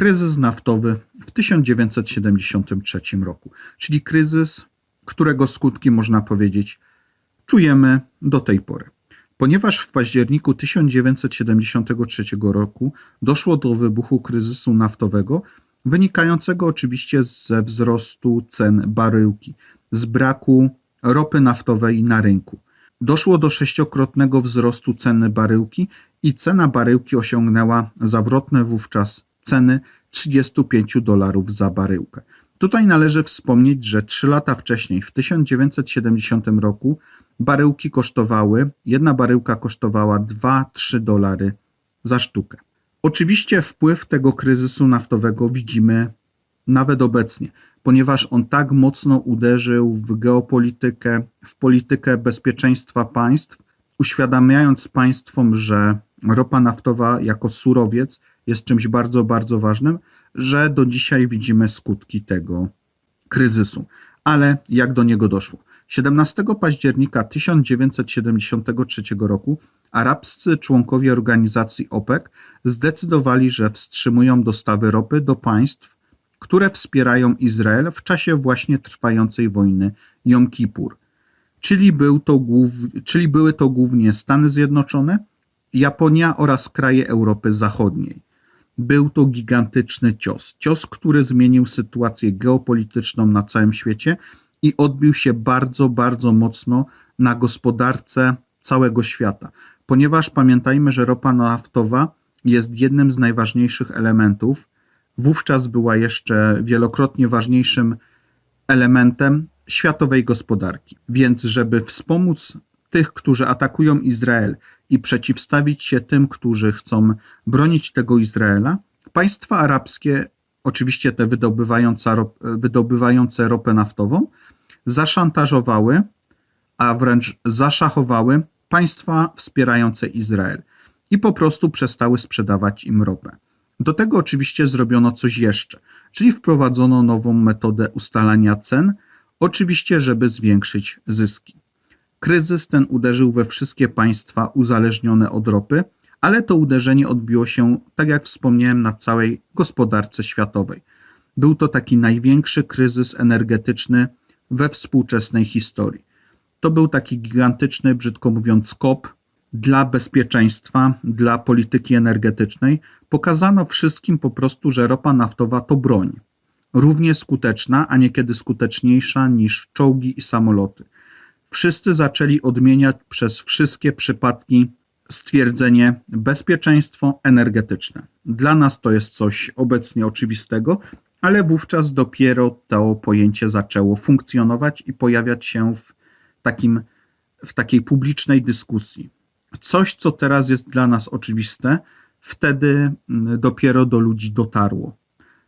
kryzys naftowy w 1973 roku, czyli kryzys, którego skutki można powiedzieć czujemy do tej pory. Ponieważ w październiku 1973 roku doszło do wybuchu kryzysu naftowego, wynikającego oczywiście ze wzrostu cen baryłki, z braku ropy naftowej na rynku. Doszło do sześciokrotnego wzrostu ceny baryłki i cena baryłki osiągnęła zawrotne wówczas ceny 35 dolarów za baryłkę. Tutaj należy wspomnieć, że 3 lata wcześniej, w 1970 roku, baryłki kosztowały, jedna baryłka kosztowała 2-3 dolary za sztukę. Oczywiście wpływ tego kryzysu naftowego widzimy nawet obecnie, ponieważ on tak mocno uderzył w geopolitykę, w politykę bezpieczeństwa państw, uświadamiając państwom, że ropa naftowa jako surowiec jest czymś bardzo, bardzo ważnym, że do dzisiaj widzimy skutki tego kryzysu. Ale jak do niego doszło? 17 października 1973 roku arabscy członkowie organizacji OPEC zdecydowali, że wstrzymują dostawy ropy do państw, które wspierają Izrael w czasie właśnie trwającej wojny Jom Kippur. Czyli, był to głów, czyli były to głównie Stany Zjednoczone, Japonia oraz kraje Europy Zachodniej. Był to gigantyczny cios. Cios, który zmienił sytuację geopolityczną na całym świecie i odbił się bardzo, bardzo mocno na gospodarce całego świata. Ponieważ pamiętajmy, że ropa naftowa jest jednym z najważniejszych elementów, wówczas była jeszcze wielokrotnie ważniejszym elementem światowej gospodarki. Więc, żeby wspomóc tych, którzy atakują Izrael i przeciwstawić się tym, którzy chcą bronić tego Izraela, państwa arabskie, oczywiście te wydobywające, wydobywające ropę naftową, zaszantażowały, a wręcz zaszachowały państwa wspierające Izrael i po prostu przestały sprzedawać im ropę. Do tego oczywiście zrobiono coś jeszcze, czyli wprowadzono nową metodę ustalania cen, oczywiście, żeby zwiększyć zyski. Kryzys ten uderzył we wszystkie państwa uzależnione od ropy, ale to uderzenie odbiło się, tak jak wspomniałem, na całej gospodarce światowej. Był to taki największy kryzys energetyczny we współczesnej historii. To był taki gigantyczny, brzydko mówiąc, kop dla bezpieczeństwa, dla polityki energetycznej. Pokazano wszystkim po prostu, że ropa naftowa to broń. Równie skuteczna, a niekiedy skuteczniejsza niż czołgi i samoloty. Wszyscy zaczęli odmieniać przez wszystkie przypadki stwierdzenie bezpieczeństwo energetyczne. Dla nas to jest coś obecnie oczywistego, ale wówczas dopiero to pojęcie zaczęło funkcjonować i pojawiać się w, takim, w takiej publicznej dyskusji. Coś, co teraz jest dla nas oczywiste, wtedy mm, dopiero do ludzi dotarło,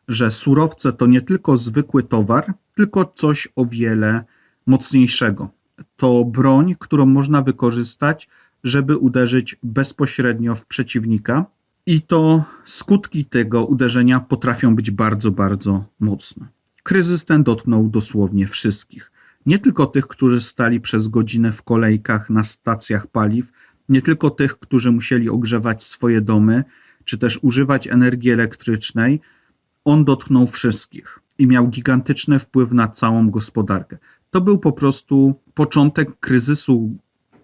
że surowce to nie tylko zwykły towar, tylko coś o wiele mocniejszego. To broń, którą można wykorzystać, żeby uderzyć bezpośrednio w przeciwnika, i to skutki tego uderzenia potrafią być bardzo, bardzo mocne. Kryzys ten dotknął dosłownie wszystkich. Nie tylko tych, którzy stali przez godzinę w kolejkach na stacjach paliw, nie tylko tych, którzy musieli ogrzewać swoje domy, czy też używać energii elektrycznej. On dotknął wszystkich i miał gigantyczny wpływ na całą gospodarkę. To był po prostu początek kryzysu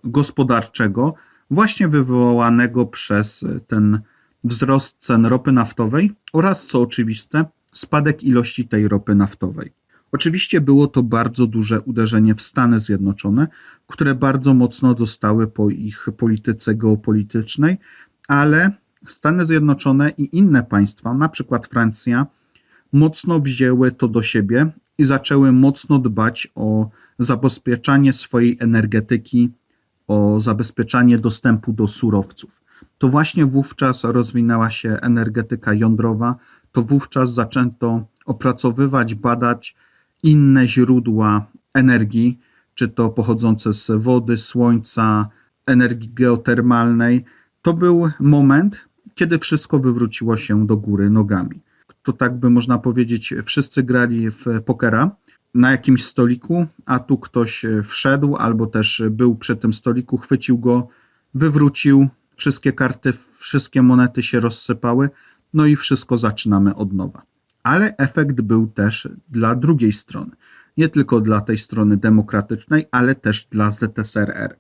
gospodarczego, właśnie wywołanego przez ten wzrost cen ropy naftowej oraz, co oczywiste, spadek ilości tej ropy naftowej. Oczywiście było to bardzo duże uderzenie w Stany Zjednoczone, które bardzo mocno dostały po ich polityce geopolitycznej, ale Stany Zjednoczone i inne państwa, na przykład Francja, mocno wzięły to do siebie i zaczęły mocno dbać o zabezpieczanie swojej energetyki, o zabezpieczanie dostępu do surowców to właśnie wówczas rozwinęła się energetyka jądrowa, to wówczas zaczęto opracowywać, badać inne źródła energii, czy to pochodzące z wody, słońca, energii geotermalnej. To był moment, kiedy wszystko wywróciło się do góry nogami. To tak by można powiedzieć, wszyscy grali w pokera na jakimś stoliku, a tu ktoś wszedł albo też był przy tym stoliku, chwycił go, wywrócił, wszystkie karty, wszystkie monety się rozsypały. no i wszystko zaczynamy od nowa. Ale efekt był też dla drugiej strony. Nie tylko dla tej strony demokratycznej, ale też dla ZSRR.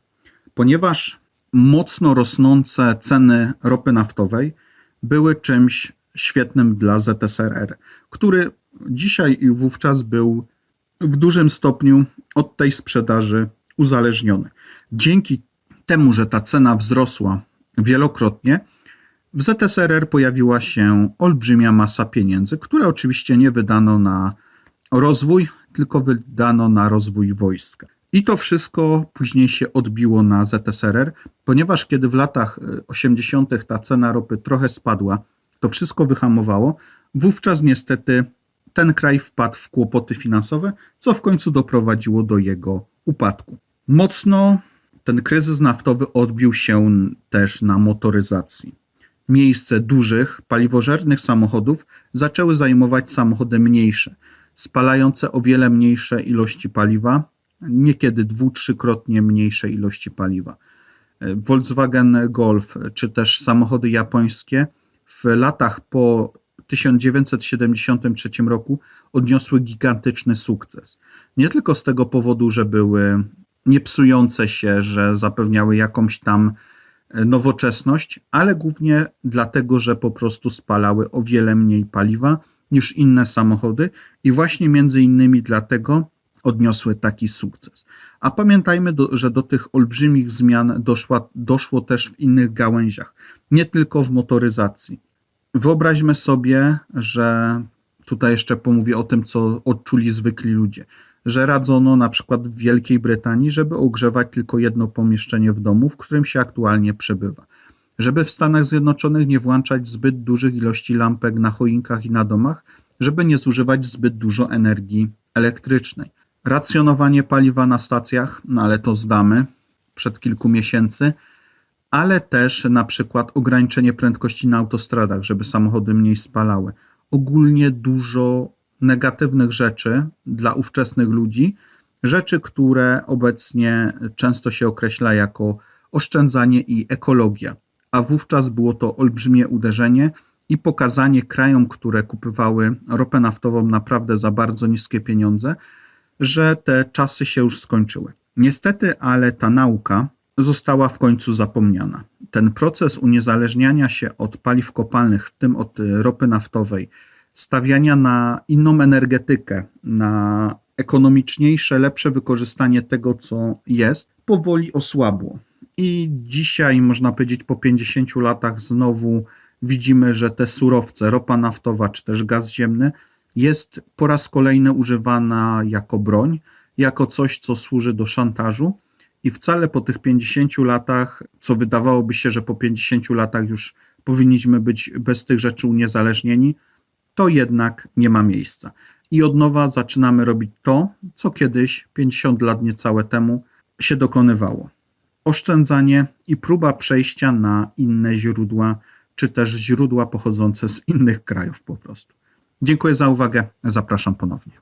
Ponieważ mocno rosnące ceny ropy naftowej były czymś świetnym dla ZSRR, który dzisiaj i wówczas był w dużym stopniu od tej sprzedaży uzależniony. Dzięki temu, że ta cena wzrosła wielokrotnie, w ZSRR pojawiła się olbrzymia masa pieniędzy, które oczywiście nie wydano na rozwój, tylko wydano na rozwój wojska. I to wszystko później się odbiło na ZSRR, ponieważ kiedy w latach y, 80. ta cena ropy trochę spadła, to wszystko wyhamowało. Wówczas niestety ten kraj wpadł w kłopoty finansowe, co w końcu doprowadziło do jego upadku. Mocno ten kryzys naftowy odbił się też na motoryzacji. Miejsce dużych, paliwożernych samochodów zaczęły zajmować samochody mniejsze, spalające o wiele mniejsze ilości paliwa, niekiedy dwu, trzykrotnie mniejsze ilości paliwa. Volkswagen Golf czy też samochody japońskie w latach po 1973 roku odniosły gigantyczny sukces. Nie tylko z tego powodu, że były niepsujące się, że zapewniały jakąś tam nowoczesność, ale głównie dlatego, że po prostu spalały o wiele mniej paliwa niż inne samochody i właśnie między innymi dlatego odniosły taki sukces. A pamiętajmy, do, że do tych olbrzymich zmian doszła, doszło też w innych gałęziach, nie tylko w motoryzacji. Wyobraźmy sobie, że tutaj jeszcze pomówię o tym, co odczuli zwykli ludzie, że radzono na przykład w Wielkiej Brytanii, żeby ogrzewać tylko jedno pomieszczenie w domu, w którym się aktualnie przebywa. Żeby w Stanach Zjednoczonych nie włączać zbyt dużych ilości lampek na choinkach i na domach, żeby nie zużywać zbyt dużo energii elektrycznej. Racjonowanie paliwa na stacjach, no ale to zdamy przed kilku miesięcy, ale też na przykład ograniczenie prędkości na autostradach, żeby samochody mniej spalały. Ogólnie dużo negatywnych rzeczy dla ówczesnych ludzi, rzeczy, które obecnie często się określa jako oszczędzanie i ekologia. A wówczas było to olbrzymie uderzenie i pokazanie krajom, które kupywały ropę naftową naprawdę za bardzo niskie pieniądze, że te czasy się już skończyły. Niestety, ale ta nauka została w końcu zapomniana. Ten proces uniezależniania się od paliw kopalnych, w tym od ropy naftowej, stawiania na inną energetykę, na ekonomiczniejsze, lepsze wykorzystanie tego, co jest, powoli osłabło. I dzisiaj, można powiedzieć, po 50 latach, znowu widzimy, że te surowce, ropa naftowa czy też gaz ziemny, jest po raz kolejny używana jako broń, jako coś, co służy do szantażu. I wcale po tych 50 latach, co wydawałoby się, że po 50 latach już powinniśmy być bez tych rzeczy uniezależnieni, to jednak nie ma miejsca. I od nowa zaczynamy robić to, co kiedyś, 50 lat niecałe temu, się dokonywało. Oszczędzanie i próba przejścia na inne źródła, czy też źródła pochodzące z innych krajów po prostu. Dziękuję za uwagę. Zapraszam ponownie.